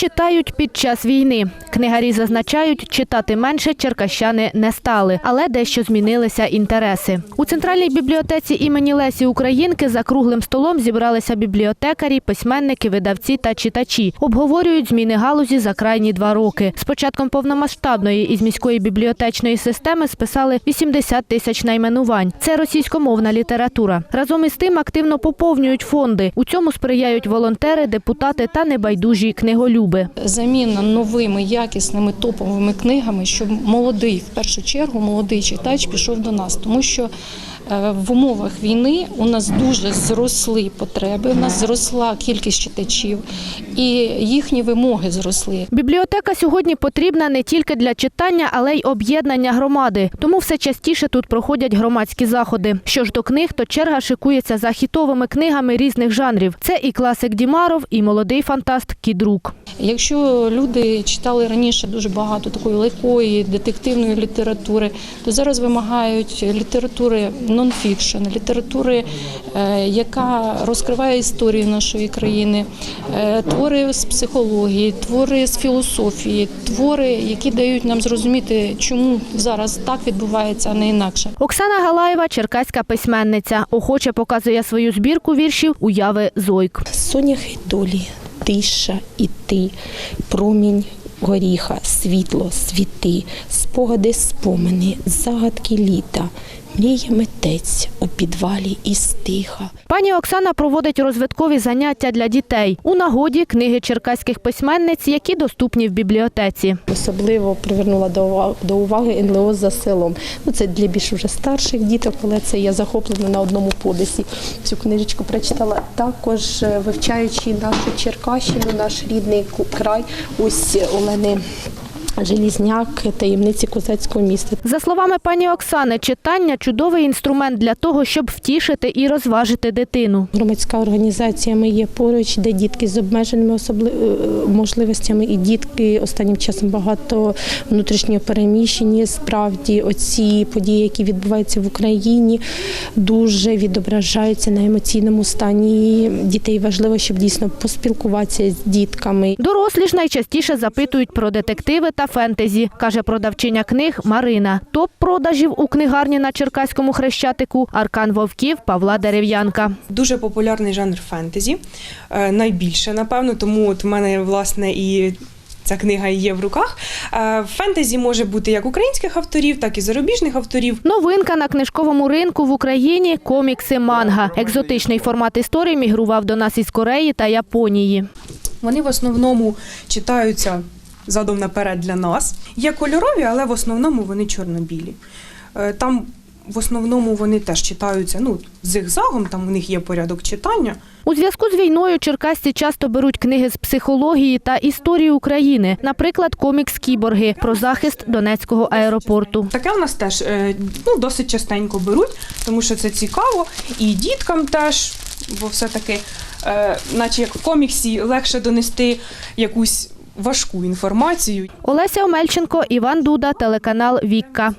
читають під час війни? Книгарі зазначають, читати менше черкащани не стали, але дещо змінилися інтереси. У центральній бібліотеці імені Лесі Українки за круглим столом зібралися бібліотекарі, письменники, видавці та читачі. Обговорюють зміни галузі за крайні два роки. З початком повномасштабної із міської бібліотечної системи списали 80 тисяч найменувань. Це російськомовна література. Разом із тим активно поповнюють фонди. У цьому сприяють волонтери, депутати та небайдужі книголюби. заміна новими якісними топовими книгами, щоб молодий, в першу чергу, молодий читач пішов до нас, тому що в умовах війни у нас дуже зросли потреби, у нас зросла кількість читачів і їхні вимоги зросли. Бібліотека сьогодні потрібна не тільки для читання, але й об'єднання громади. Тому все частіше тут проходять громадські заходи. Що ж до книг, то черга шикується за хітовими книгами різних жанрів. Це і класик Дімаров, і молодий фантаст Кідрук. Якщо люди читали раніше дуже багато такої легкої детективної літератури, то зараз вимагають літератури нонфікшн, літератури, е, яка розкриває історію нашої країни, е, твори з психології, твори з філософії, твори, які дають нам зрозуміти, чому зараз так відбувається, а не інакше. Оксана Галаєва, черкаська письменниця, охоче показує свою збірку віршів уяви Зойк. Соняхи долі, тиша і ти, промінь горіха, світло, світи, спогади, спомини, загадки літа, мріє митець у підвалі і стиха. Пані Оксана проводить розвиткові заняття для дітей. У нагоді книги черкаських письменниць, які доступні в бібліотеці. Особливо привернула до уваги, НЛО за селом. Ну, це для більш вже старших діток, але це я захоплена на одному подисі. Цю книжечку прочитала. Також е, вивчаючи нашу Черкащину, наш рідний край, ось sellainen Желізняк, таємниці козацького міста. За словами пані Оксани, читання чудовий інструмент для того, щоб втішити і розважити дитину. Громадська організація ми є поруч, де дітки з обмеженими е, можливостями, і дітки останнім часом багато внутрішньо переміщені. Справді, оці події, які відбуваються в Україні, дуже відображаються на емоційному стані дітей. Важливо, щоб дійсно поспілкуватися з дітками. Дорослі ж найчастіше запитують про детективи та фентезі, каже продавчиня книг Марина. Топ продажів у книгарні на Черкаському хрещатику Аркан Вовків Павла Дерев'янка. Дуже популярний жанр фентезі, е, найбільше, напевно, тому от в мене власне і. Ця книга є в руках. Е, Фентезі може бути як українських авторів, так і зарубіжних авторів. Новинка на книжковому ринку в Україні комікси манга. Екзотичний формат історії мігрував до нас із Кореї та Японії. Вони в основному читаються задом наперед для нас. Є кольорові, але в основному вони чорно-білі. Е, Там в основному вони теж читаються ну, зигзагом, там у них є порядок читання. У зв'язку з війною черкасці часто беруть книги з психології та історії України, наприклад, комікс Кіборги про захист Донецького аеропорту. Таке у нас теж е, ну, досить частенько беруть, тому що це цікаво, і діткам теж, бо все-таки, е, наче як в коміксі, легше донести якусь важку інформацію. Олеся Омельченко, Іван Дуда, телеканал Вікка.